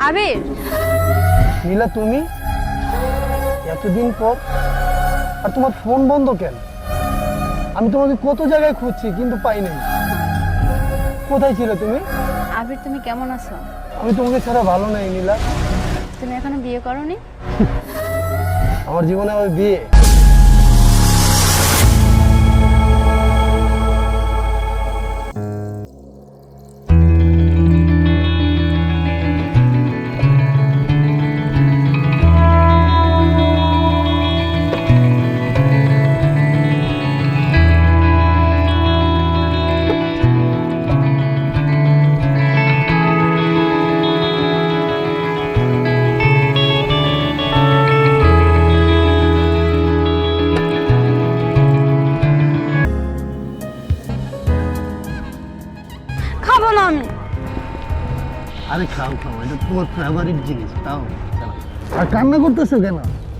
আবির। নীলা তুমি? এতদিন পর? আর তোমার ফোন বন্ধ কেন? আমি তোমাকে কত জায়গায় খুঁজছি কিন্তু পাইনি। কোথায় ছিলে তুমি? আবির তুমি কেমন আছো? আমি তোমাকে ছাড়া ভালো নাই নীলা। তুমি এখনও বিয়ে করনি? আমার জীবনে আমার বিয়ে। তোমার ফেভারিট জিনিস তাও। আর কান্না করতেছো কেন?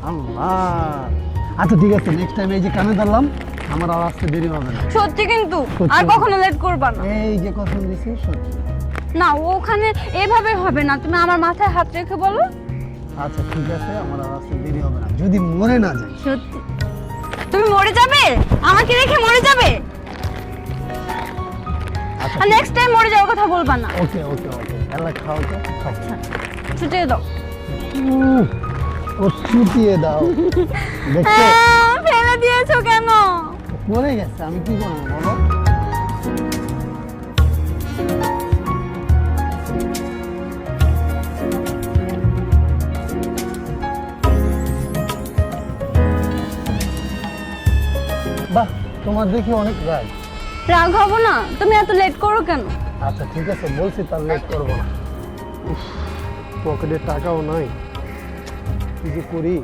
আল্লাহ। আচ্ছা ঠিক আছে নেক্সট টাইম এই যে কানে ধরলাম আমার আর আসতে দেরি হবে না। সত্যি কিন্তু। আর কখনো লেট করবা না। এই যে কথা দিছি সত্যি। না ওখানে এভাবে হবে না তুমি আমার মাথায় হাত রেখে বলো। আচ্ছা ঠিক আছে আমার আর আসতে দেরি হবে না। যদি মরে না যায়। সত্যি। তুমি মরে যাবে? আমাকে রেখে মরে যাবে? আর নেক্সট টাইম মরে যাওয়ার কথা বলবা না। ওকে ওকে ওকে। এলা খাও তো ছুটিয়ে দাও। ও ছুটিয়ে দাও। ফেলে দিয়েছ কেন? মরে গেছে আমি কি করব বলো? বাহ তোমার দেখি অনেক রাগ। রাগ হব না? তুমি এত লেট করো কেন? আচ্ছা ঠিক আছে বলছি তার লেট করব না। পকেটে টাকাও নাই। কি যে করি?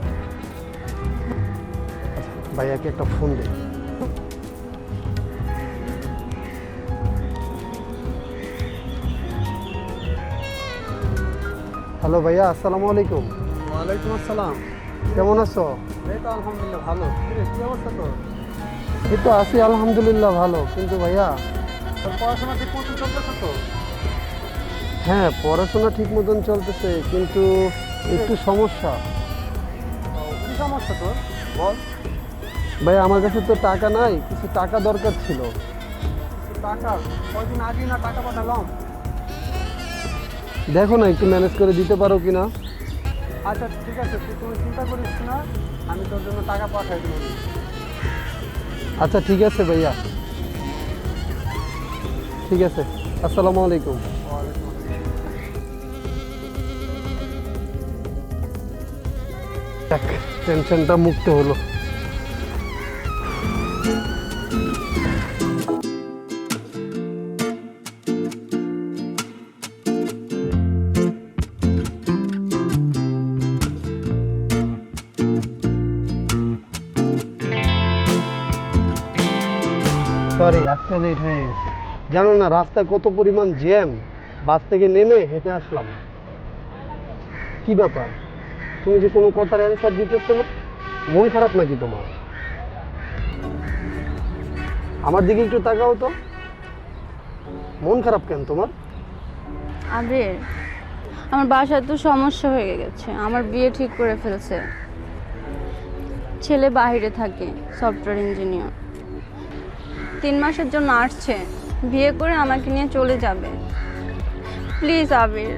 আচ্ছা, ভাইয়াকে একটা ফোন দে হ্যালো ভাইয়া আসসালামু আলাইকুম। ওয়ালাইকুম আসসালাম। কেমন আছো? এই তো আলহামদুলিল্লাহ ভালো। কি অবস্থা তোর? এই তো আছি আলহামদুলিল্লাহ ভালো। কিন্তু ভাইয়া পড়াশোনা ঠিক মতো চলতেছে তো? হ্যাঁ পড়াশোনা ঠিক মতন চলতেছে কিন্তু একটু সমস্যা। কি সমস্যা তোর? বল। ভাই আমার কাছে তো টাকা নাই কিছু টাকা দরকার ছিল। টাকা? কয়দিন না টাকা পাঠালাম? দেখো না একটু ম্যানেজ করে দিতে পারো কি না। আচ্ছা ঠিক আছে তুই তুমি চিন্তা করিস না আমি তোর জন্য টাকা পাঠাই দেবো। আচ্ছা ঠিক আছে ভাইয়া। ঠিক আছে আসসালামু আলাইকুম। টেনশনটা মুক্ত হলো। সরি রাস্তা জানো না, রাস্তায় কত পরিমাণ জ্যাম, বাস থেকে নেমে হেঁটে আসলাম। কি ব্যাপার? তুমি যে কোনো কথার অ্যান্সার দিতেছো না মন খারাপ নাকি তোমার? আমার দিকে একটু তাকাও তো। মন খারাপ কেন তোমার? আবির আমার বাসায় তো সমস্যা হয়ে গেছে। আমার বিয়ে ঠিক করে ফেলছে। ছেলে বাইরে থাকে সফটওয়্যার ইঞ্জিনিয়ার তিন মাসের জন্য আসছে। বিয়ে করে আমাকে নিয়ে চলে যাবে। প্লিজ, আবির।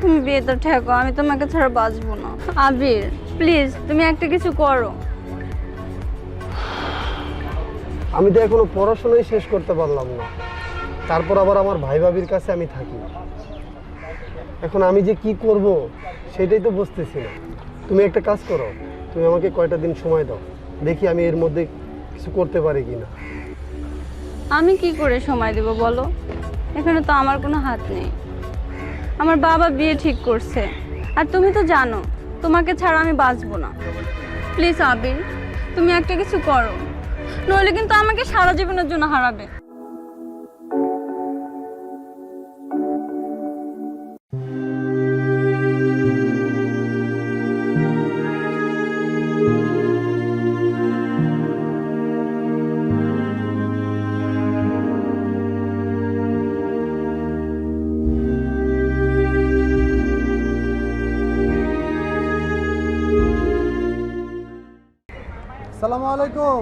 তুমি বিয়েটা ঠেকো, আমি তোমাকে ছাড়া বাঁচবো না। আবির, প্লিজ, তুমি একটা কিছু করো। আমি তো এখনও পড়াশোনাই শেষ করতে পারলাম না। তারপর আবার আমার ভাই ভাবির কাছে আমি থাকি। এখন আমি যে কি করব, সেটাই তো বুঝতেছি না। তুমি একটা কাজ করো, তুমি আমাকে কয়টা দিন সময় দাও। দেখি আমি এর মধ্যে কিছু করতে পারি কি না আমি কি করে সময় দেব বলো? এখানে তো আমার কোনো হাত নেই। আমার বাবা বিয়ে ঠিক করছে। আর তুমি তো জানো, তোমাকে ছাড়া আমি বাঁচবো না। প্লিজ আবির, তুমি একটা কিছু করো। নইলে কিন্তু আমাকে সারা জীবনের জন্য হারাবে। আসসালামু আলাইকুম।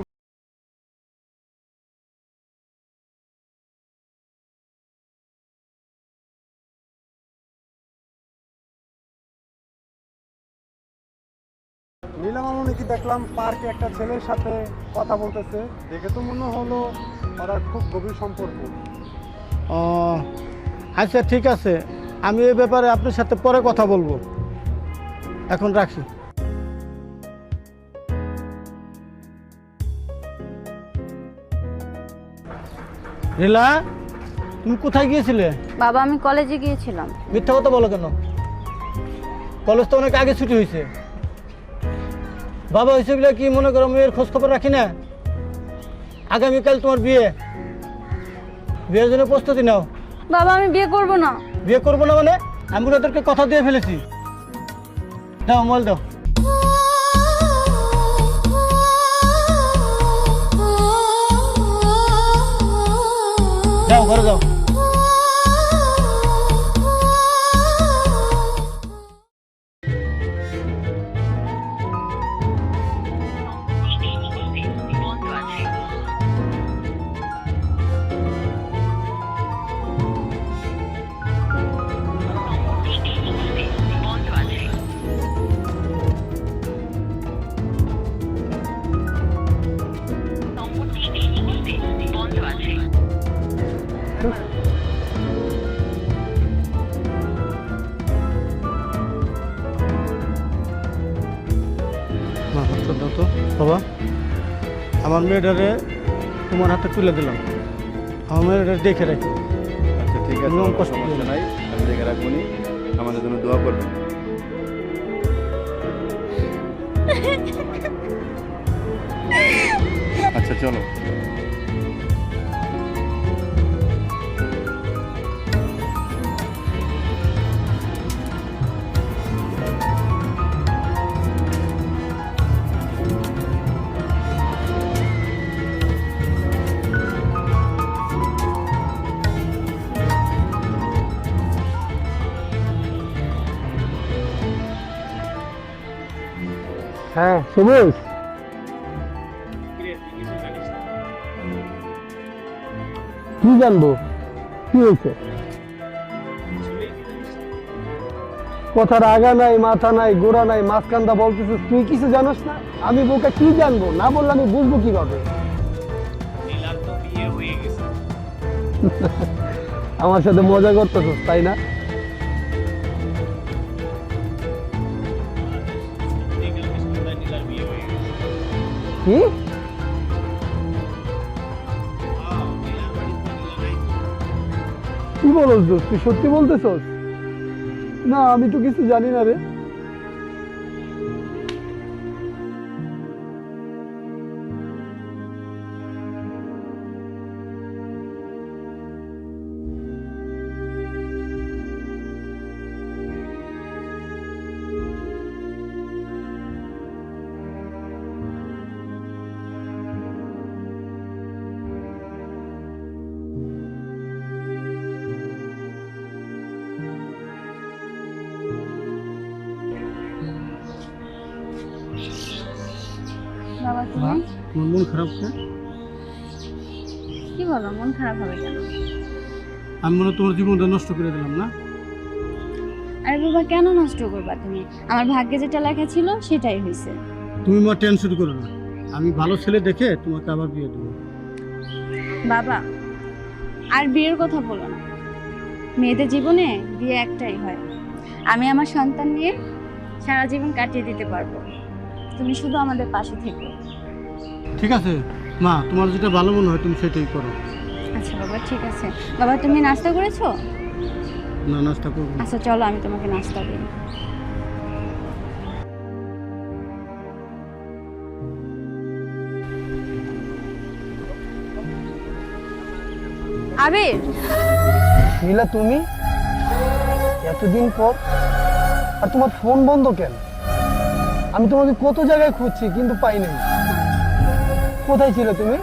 নীলা মামুনি কি দেখলাম? পার্কে একটা ছেলের সাথে কথা বলতেছে। দেখে তো মনে হলো ওরা খুব গভীর সম্পর্ক। ও আচ্ছা ঠিক আছে। আমি এই ব্যাপারে আপনার সাথে পরে কথা বলব। এখন রাখছি রিলা তুমি কোথায় গিয়েছিলে? বাবা আমি কলেজে গিয়েছিলাম। মিথ্যা কথা বলো কেন? কলেজ তো অনেক আগে ছুটি হয়েছে। বাবা হয়েছে বলে কি মনে করো মেয়ের খোঁজ খবর রাখি না? আগামীকাল তোমার বিয়ে। বিয়ের জন্য প্রস্তুতি নাও। বাবা আমি বিয়ে করব না। বিয়ে করব না মানে? আমি ওদেরকে কথা দিয়ে ফেলেছি। দাও মোবাইল দাও। जाऊ घरं जाऊ. আমার মেয়েটারে তোমার হাতে তুলে দিলাম। আমার দেখে রাখি। আচ্ছা ঠিক আছে কোনো কষ্ট সমস্যা নাই। আমি দেখে রাখব নি। আমাদের জন্য দোয়া করবেন। আচ্ছা চলো। হ্যাঁ সবুজ কি জানব? কি হয়েছে? কথার আগা নাই মাথা নাই গোড়া নাই মাঝখানটা বলতেছিস তুই কিছু জানোস না? আমি বোকা কি জানব? না বললে আমি বুঝব কীভাবে? আমার সাথে মজা করতেছিস তাই না? কি কি বলছ তুই সত্যি বলতেছস? না আমি তো কিছু জানি না রে। বাবা তুমি তোমার মন খারাপ না কি বলো মন খারাপ হবে কেন? আমি মনে তোমার জীবনটা নষ্ট করে দিলাম না? আরে বাবা কেন নষ্ট করবা তুমি? আমার ভাগ্যে যেটা লেখা ছিল সেটাই হয়েছে তুমি মা টেনশন করো না। আমি ভালো ছেলে দেখে তোমাকে আবার বিয়ে দেবো। বাবা আর বিয়ের কথা বলো না। মেয়েদের জীবনে বিয়ে একটাই হয়। আমি আমার সন্তান নিয়ে সারা জীবন কাটিয়ে দিতে পারব। তুমি শুধু আমাদের পাশে থেকো। ঠিক আছে। মা তোমার যেটা ভালো মনে হয় তুমি সেটাই করো। আচ্ছা বাবা ঠিক আছে। বাবা তুমি নাস্তা করেছ? না নাস্তা করব আচ্ছা চলো আমি তোমাকে নাস্তা দিই। আবির! নীলা তুমি? এতদিন পর? আর তোমার ফোন বন্ধ কেন? আমি তোমাকে কত জায়গায় খুঁজছি কিন্তু পাই নাই কোথায় ছিলে তুমি?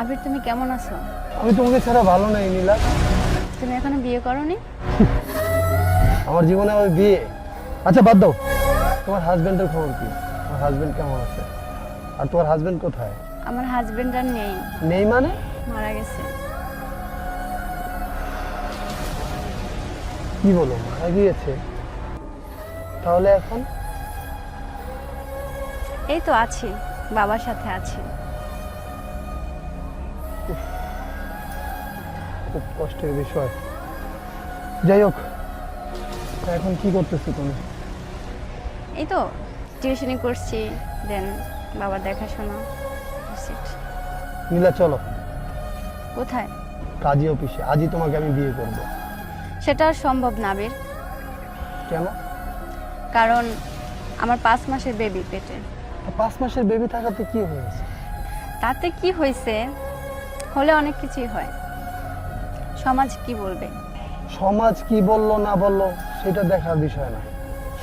আবির তুমি কেমন আছো? আমি তোমাকে ছাড়া ভালো নাই নীলা। তুমি এখনও বিয়ে করনি? আমার জীবনে আমার বিয়ে। আচ্ছা বাদ দাও। তোমার হাজবেন্ডের খবর কি? তোমার হাজবেন্ড কেমন আছে? আর তোমার হাজবেন্ড কোথায়? আমার হাজবেন্ড আর নেই। নেই মানে? মারা গেছে। কি বলো মারা গিয়েছে। তাহলে এখন? এই তো আছি বাবার সাথে আছি। খুব কষ্টের বিষয়। যাই হোক এখন কি করতেছো তুমি? এই তো টিউশনি করছি দেন বাবার দেখাশোনা নীলা চলো। কোথায়? কাজী অফিসে আজই তোমাকে আমি বিয়ে করব। সেটা আর সম্ভব না আবির। কেন? কারণ আমার পাঁচ মাসের বেবি পেটে। পাঁচ মাসের বেবি থাকাতে কি হয়েছে? তাতে কি হয়েছে? হলে অনেক কিছুই হয়। সমাজ কি বলবে? সমাজ কি বলল না বলল সেটা দেখার বিষয় না।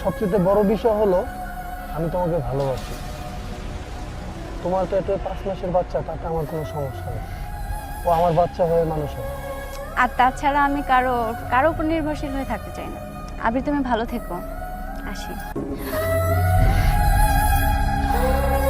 সবচেয়ে বড় বিষয় হলো আমি তোমাকে ভালোবাসি। তোমার তো পেটে পাঁচ মাসের বাচ্চা তাতে আমার কোনো সমস্যা নেই। ও আমার বাচ্চা হয়ে মানুষ হবে। আর তাছাড়া আমি কারও কারও উপর নির্ভরশীল হয়ে থাকতে চাই না। আবির তুমি ভালো থেকো। আসি। love.